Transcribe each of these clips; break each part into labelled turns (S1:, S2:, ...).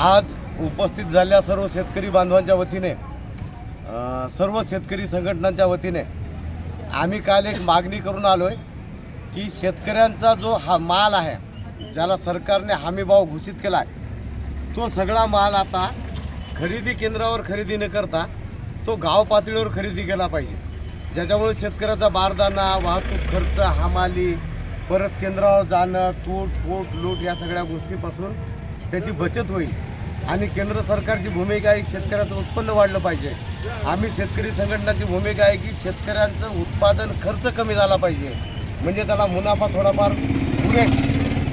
S1: आज उपस्थित झालेल्या सर्व शेतकरी बांधवांच्या वतीने सर्व शेतकरी संघटनांच्या वतीने आम्ही काल एक मागणी करून आलो आहे की शेतकऱ्यांचा जो हा माल आहे ज्याला सरकारने हमीभाव घोषित केला आहे तो सगळा माल आता खरेदी केंद्रावर खरेदी न करता तो गाव पातळीवर खरेदी केला पाहिजे. ज्याच्यामुळे शेतकऱ्याचा बारदाना वाहतूक खर्च हमाली परत केंद्रावर जाणं तूट फूट लूट या सगळ्या गोष्टीपासून त्याची बचत होईल. आणि केंद्र सरकारची भूमिका आहे शेतकऱ्याचं उत्पन्न वाढलं पाहिजे. आम्ही शेतकरी संघटनाची भूमिका आहे की शेतकऱ्यांचं उत्पादन खर्च कमी झाला पाहिजे. म्हणजे त्याला मुनाफा थोडाफार उडेल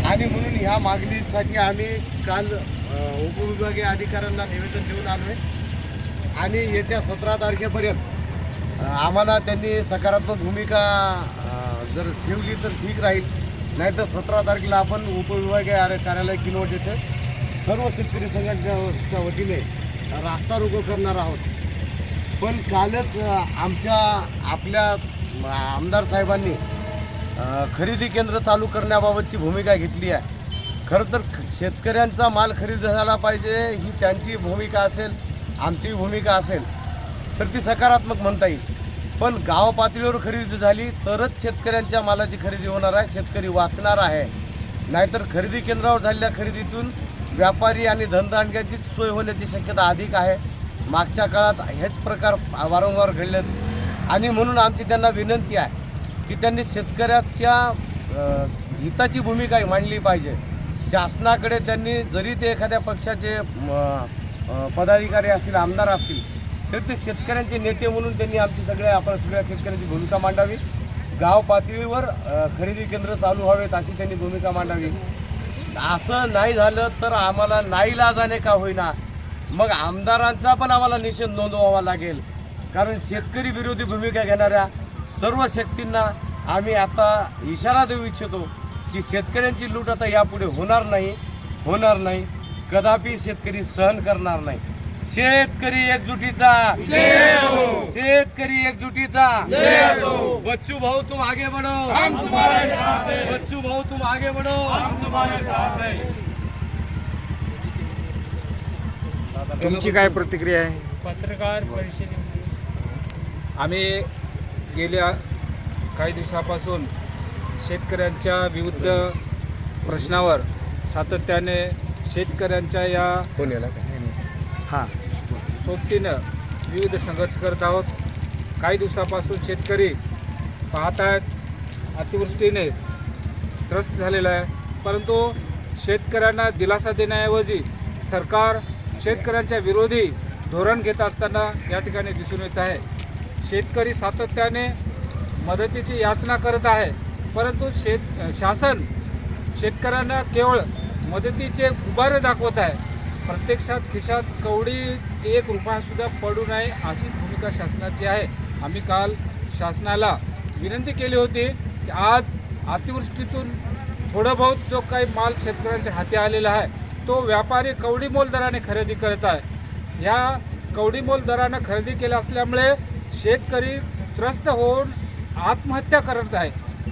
S1: आणि म्हणून ह्या मागणीसाठी आम्ही काल उपविभागीय अधिकाऱ्यांना निवेदन देऊन आलो आहे आणि येत्या सतरा तारखेपर्यंत आम्हाला त्यांनी सकारात्मक भूमिका जर ठेवली तर ठीक राहील. नाहीतर सतरा तारखेला आपण उपविभागीय कार्यालय किनवट येथे सर्व शेतकरी संघटनेच्या वतीने रास्ता रोको करणार आहोत. पण कालच आमच्या आपल्या आमदार साहेबांनी खरेदी केंद्र चालू करण्याबाबतची भूमिका घेतली आहे. खरं तर शेतकऱ्यांचा माल खरेदी झाला पाहिजे ही त्यांची भूमिका असेल आमची भूमिका असेल तर ती सकारात्मक म्हणता येईल. पण गाव पातळीवर खरेदी झाली तरच शेतकऱ्यांच्या मालाची खरेदी होणार आहे शेतकरी वाचणार आहे. नाहीतर खरेदी केंद्रावर झालेल्या खरेदीतून व्यापारी आणि धनदांडग्यांची सोय होण्याची शक्यता अधिक आहे. मागच्या काळात हेच प्रकार वारंवार घडलेत आणि म्हणून आमची त्यांना विनंती आहे की त्यांनी शेतकऱ्याच्या हिताची भूमिका मांडली पाहिजे. शासनाकडे त्यांनी जरी ते एखाद्या पक्षाचे पदाधिकारी असतील आमदार असतील तर ते शेतकऱ्यांचे नेते म्हणून त्यांनी आमची सगळ्या आपण सगळ्या शेतकऱ्यांची भूमिका मांडावी. गाव पातळीवर खरेदी केंद्र चालू व्हावेत अशी त्यांनी भूमिका मांडावी. असं नाही झालं तर आम्हाला नाईलाजाने का होईना? मग आमदारांचा पण आम्हाला निषेध नोंदवावा लागेल. कारण शेतकरी विरोधी भूमिका घेणाऱ्या सर्व शक्तींना आम्ही आता इशारा देऊ इच्छितो की शेतकऱ्यांची लूट आता यापुढे होणार नाही होणार नाही. कदापि शेतकरी सहन करणार नाही. शेतकरी एकजुटीचा. शेतकरी एकजुटीचा. बच्चू भाऊ तुम आगे बढ़ो. हम तुम्हारे साथ बच्चू भाऊ तुम आगे बढ़ो। हम तुम्हारे साथ हैं।
S2: तुमची काय प्रतिक्रिया आहे?
S3: पत्रकार परिषदेमध्ये आम्ही गेल्या काही दिवसापासून शेतकऱ्यांच्या विविध प्रश्नावर सातत्याने शेतकऱ्यांच्या या
S2: हां
S3: सोबतीनं विविध संघर्ष करत आहोत. काही दिवसापासून शेतकरी पाहत आहेत अतिवृष्टीने त्रस्त झालेला आहे. परंतु शेतकऱ्यांना दिलासा देण्याऐवजी सरकार शेतकऱ्यांच्या विरोधी धोरण घेत असताना या ठिकाणी दिसून येत आहे. शेतकरी सातत्याने मदतीची याचना करत आहे. परंतु शेत शासन शेतकऱ्यांना केवळ मदतीचे उभारे दाखवत आहे. प्रत्यक्षात खिशात कवडी एक रुपयासुद्धा पडू नये अशीच भूमिका शासनाची आहे. आम्ही काल शासनाला विनंती केली होती की आज अतिवृष्टीतून थोडं बहुत जो काही माल शेतकऱ्यांच्या हाती आलेला आहे तो व्यापारी कवडीमोल दराने खरेदी करत आहे. ह्या कवडीमोल दरानं खरेदी केल्या असल्यामुळे शेतकरी त्रस्त होऊन आत्महत्या करत आहे.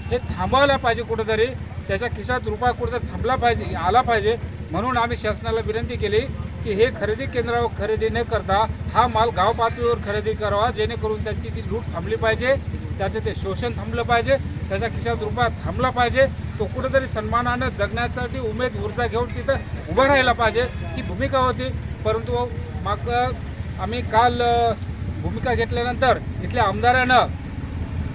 S3: हे थांबवायला पाहिजे कुठंतरी त्याच्या खिशात रुपया कुठं थांबला पाहिजे आला पाहिजे म्हणून आम्ही शासनाला विनंती केली की हे खरेदी केंद्रावर खरेदी न करता हा माल गाव पातळीवर खरेदी करावा जेणेकरून त्याची ती लूट थांबली पाहिजे त्याचं ते शोषण थांबलं पाहिजे त्याच्या खिशात रुपया थांबला पाहिजे. तो कुठेतरी सन्मानानं जगण्यासाठी उमेद ऊर्जा घेऊन तिथं उभं राहायला पाहिजे ही भूमिका होती. परंतु माग आम्ही काल भूमिका घेतल्यानंतर इथल्या आमदारानं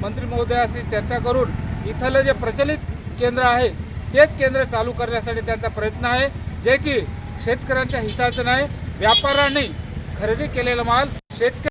S3: मंत्री महोदयाशी चर्चा करून इथलं जे प्रचलित केंद्र आहे तेच केंद्र चालू करण्यासाठी त्यांचा प्रयत्न आहे. जे की शेतकऱ्यांच्या हिताचं नाही व्यापाऱ्यांनी खरेदी केलेला माल शेतकरी